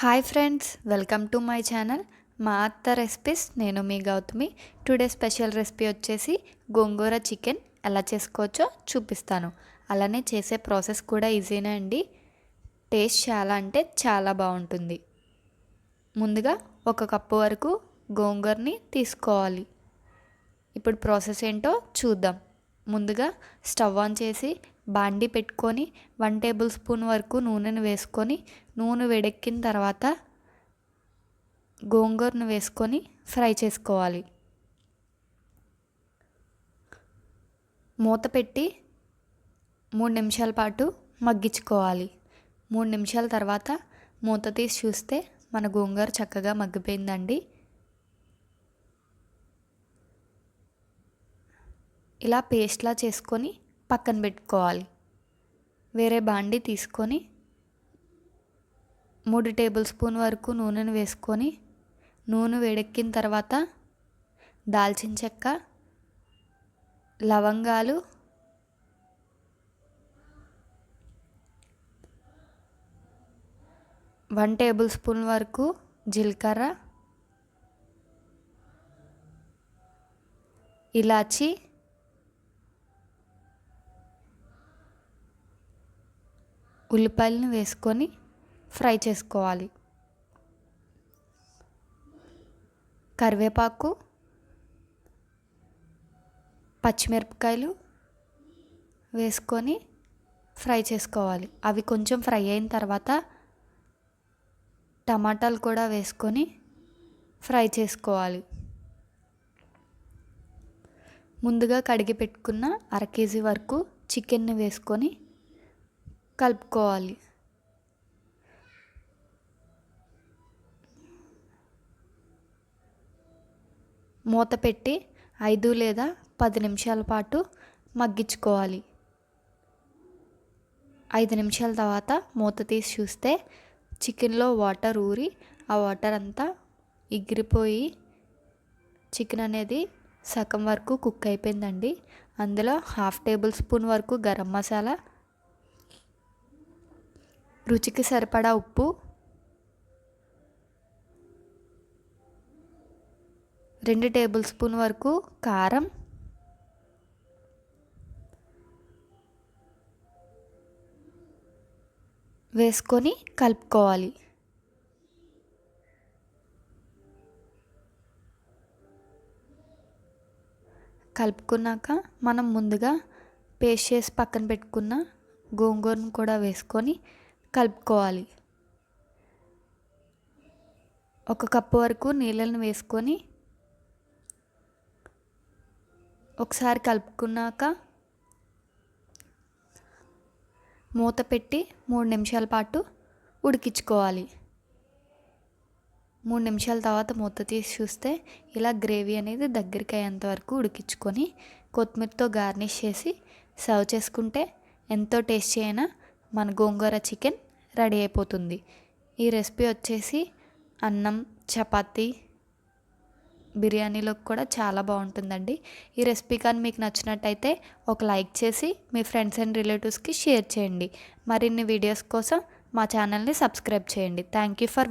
Hi friends welcome to my channel. మా అత్త recipes నేను మీ గౌతమి. టుడే స్పెషల్ రెసిపీ వచ్చేసి గోంగూర చికెన్. ఎలా చేసుకోవచ్చో చూపిస్తాను. అలానే చేసే ప్రాసెస్ కూడా ఈజీనే అండి. టేస్ట్ చాలా అంటే చాలా బాగుంటుంది. ముందుగా ఒక కప్పు వరకు గోంగూరని తీసుకోవాలి. ఇప్పుడు ప్రాసెస్ ఏంటో చూద్దాం. ముందుగా స్టవ్ ఆన్ చేసి బాండి పెట్టుకొని వన్ టేబుల్ స్పూన్ వరకు నూనెను వేసుకొని నూనె వేడెక్కిన తర్వాత గోంగూరను వేసుకొని ఫ్రై చేసుకోవాలి. మూత పెట్టి మూడు నిమిషాల పాటు మగ్గించుకోవాలి. మూడు నిమిషాల తర్వాత మూత తీసి చూస్తే మన గోంగూర చక్కగా మగ్గిపోయిందండి. ఇలా పేస్ట్లా చేసుకొని పక్కన పెట్టుకోవాలి. వేరే బాండి తీసుకొని మూడు టేబుల్ స్పూన్ వరకు నూనెను వేసుకొని నూనె వేడెక్కిన తర్వాత దాల్చిన చెక్క లవంగాలు వన్ టేబుల్ స్పూన్ వరకు జీలకర్ర ఇలాచి ఉల్లిపాయలను వేసుకొని ఫ్రై చేసుకోవాలి. కరివేపాకు పచ్చిమిరపకాయలు వేసుకొని ఫ్రై చేసుకోవాలి. అవి కొంచెం ఫ్రై అయిన తర్వాత టమాటాలు కూడా వేసుకొని ఫ్రై చేసుకోవాలి. ముందుగా కడిగి పెట్టుకున్న అర కేజీ వరకు చికెన్ని వేసుకొని కలుపుకోవాలి. మూత పెట్టి ఐదు లేదా పది నిమిషాల పాటు మగ్గించుకోవాలి. ఐదు నిమిషాల తర్వాత మూత తీసి చూస్తే చికెన్లో వాటర్ ఊరి ఆ వాటర్ అంతా ఎగిరిపోయి చికెన్ అనేది సగం వరకు కుక్ అయిపోయిందండి. అందులో హాఫ్ టేబుల్ స్పూన్ వరకు గరం మసాలా రుచికి సరిపడా ఉప్పు రెండు టేబుల్ స్పూన్ వరకు కారం వేసుకొని కలుపుకోవాలి. కలుపుకున్నాక మనం ముందుగా పేస్ట్ చేసి పక్కన పెట్టుకున్న గోంగూరను కూడా వేసుకొని కలుపుకోవాలి. ఒక కప్పు వరకు నీళ్ళని వేసుకొని ఒకసారి కలుపుకున్నాక మూత పెట్టి మూడు నిమిషాల పాటు ఉడికించుకోవాలి. మూడు నిమిషాల తర్వాత మూత తీసి చూస్తే ఇలా గ్రేవీ అనేది దగ్గరికి అయ్యేంత వరకు ఉడికించుకొని కొత్తిమీరతో గార్నిష్ చేసి సర్వ్ చేసుకుంటే ఎంతో టేస్టీ అయినా మన గోంగూర చికెన్ రెడీ అయిపోతుంది. ఈ రెసిపీ వచ్చేసి అన్నం చపాతి బిర్యానీలోకి కూడా చాలా బాగుంటుందండి. ఈ రెసిపీ కానీ మీకు నచ్చినట్టయితే ఒక లైక్ చేసి మీ ఫ్రెండ్స్ అండ్ రిలేటివ్స్కి షేర్ చేయండి. మరిన్ని వీడియోస్ కోసం మా ఛానల్ని సబ్స్క్రైబ్ చేయండి. Thank you for